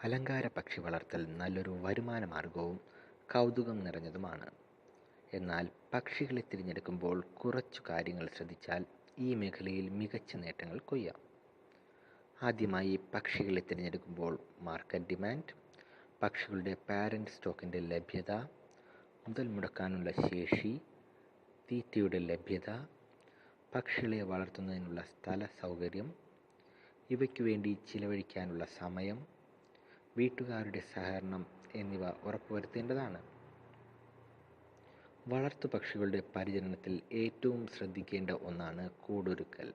അലങ്കാര പക്ഷി വളർത്തൽ നല്ലൊരു വരുമാന മാർഗവും കൗതുകം നിറഞ്ഞതുമാണ്. എന്നാൽ പക്ഷികളെ തിരഞ്ഞെടുക്കുമ്പോൾ കുറച്ചു കാര്യങ്ങൾ ശ്രദ്ധിച്ചാൽ ഈ മേഖലയിൽ മികച്ച നേട്ടങ്ങൾ കൊയ്യാം. ആദ്യമായി പക്ഷികളെ തിരഞ്ഞെടുക്കുമ്പോൾ മാർക്കറ്റ് ഡിമാൻഡ് പക്ഷികളുടെ പാരന്റ് സ്റ്റോക്കിന്റെ ലഭ്യത മുതൽ മുടക്കാനുള്ള ശേഷി തീറ്റയുടെ ലഭ്യത പക്ഷികളെ വളർത്തുന്നതിനുള്ള സ്ഥല സൗകര്യം ഇവയ്ക്കു വേണ്ടി ചിലവഴിക്കാനുള്ള സമയം വീട്ടുകാരുടെ സഹകരണം എന്നിവ ഉറപ്പുവരുത്തേണ്ടതാണ്. വളർത്തു പക്ഷികളുടെ പരിചരണത്തിൽ ഏറ്റവും ശ്രദ്ധിക്കേണ്ട ഒന്നാണ് കൂടൊരുക്കൽ.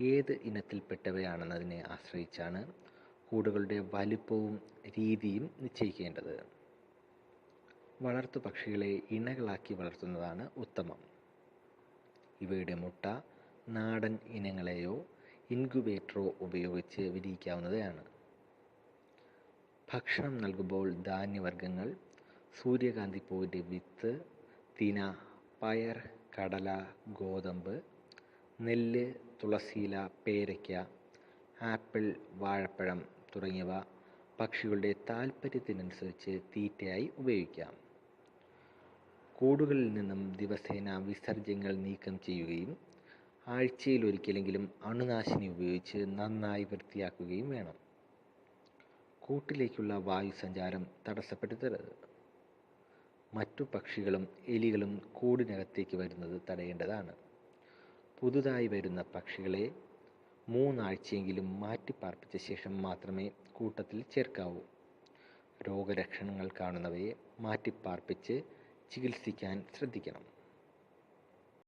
ഏത് ഇനത്തിൽപ്പെട്ടവയാണെന്നതിനെ ആശ്രയിച്ചാണ് കൂടുകളുടെ വലുപ്പവും രീതിയും നിശ്ചയിക്കേണ്ടത്. വളർത്തു പക്ഷികളെ ഇണകളാക്കി വളർത്തുന്നതാണ് ഉത്തമം. ഇവയുടെ മുട്ട നാടൻ ഇനങ്ങളെയോ ഇൻക്യുബേറ്ററോ ഉപയോഗിച്ച് വിരിയിക്കാവുന്നതാണ് ഭക്ഷണം നൽകുമ്പോൾ ധാന്യവർഗങ്ങൾ സൂര്യകാന്തിപ്പൂവിന്റെ വിത്ത് തിന പയർ കടല ഗോതമ്പ് നെല്ല് തുളസിയില പേരയ്ക്ക ആപ്പിൾ വാഴപ്പഴം തുടങ്ങിയവ പക്ഷികളുടെ താൽപ്പര്യത്തിനനുസരിച്ച് തീറ്റയായി ഉപയോഗിക്കാം. കൂടുകളിൽ നിന്നും ദിവസേന വിസർജ്യങ്ങൾ നീക്കം ചെയ്യുകയും ആഴ്ചയിൽ ഒരിക്കലെങ്കിലും അണുനാശിനി ഉപയോഗിച്ച് നന്നായി വൃത്തിയാക്കുകയും വേണം. കൂട്ടിലേക്കുള്ള വായു സഞ്ചാരം തടസ്സപ്പെടുത്തരുത്. മറ്റു പക്ഷികളും എലികളും കൂടിനകത്തേക്ക് വരുന്നത് തടയേണ്ടതാണ്. പുതുതായി വരുന്ന പക്ഷികളെ മൂന്നാഴ്ചയെങ്കിലും മാറ്റിപ്പാർപ്പിച്ച ശേഷം മാത്രമേ കൂട്ടത്തിൽ ചേർക്കാവൂ. രോഗലക്ഷണങ്ങൾ കാണുന്നവയെ മാറ്റിപ്പാർപ്പിച്ച് ചികിത്സിക്കാൻ ശ്രദ്ധിക്കണം.